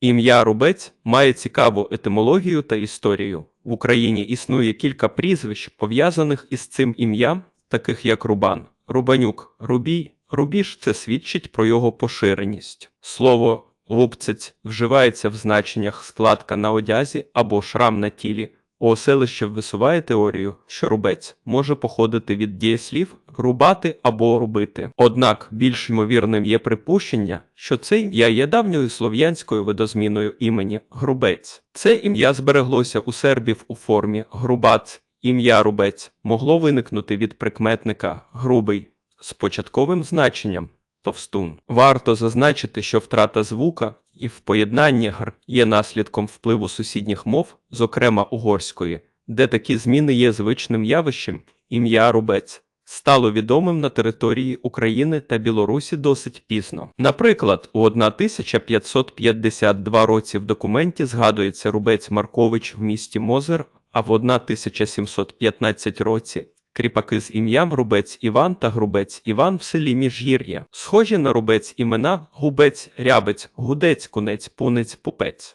Ім'я Рубець має цікаву етимологію та історію. В Україні існує кілька прізвищ, пов'язаних із цим ім'ям, таких як Рубан, Рубанюк, Рубій, Рубіж це свідчить про його поширеність. Слово лупцець вживається в значеннях складка на одязі або шрам на тілі. Оселище висуває теорію, що рубець може походити від дієслів рубати або рубити. Однак більш ймовірним є припущення, що це ім'я є давньою слов'янською видозміною імені Грубець. Це ім'я збереглося у сербів у формі грубац. Ім'я Рубець могло виникнути від прикметника грубий з початковим значенням товстун. Варто зазначити, що втрата звука і в поєднанні гр є наслідком впливу сусідніх мов, зокрема угорської, де такі зміни є звичним явищем. Ім'я Рубець стало відомим на території України та Білорусі досить пізно. Наприклад, у 1552 році в документі згадується Рубець Маркович в місті Мозер, а в 1715 році кріпаки з ім'ям Рубець Іван та Грубець Іван в селі Міжгір'я. Схожі на Рубець імена Губець, Рябець, Гудець, Кунець, Пунець, Пупець.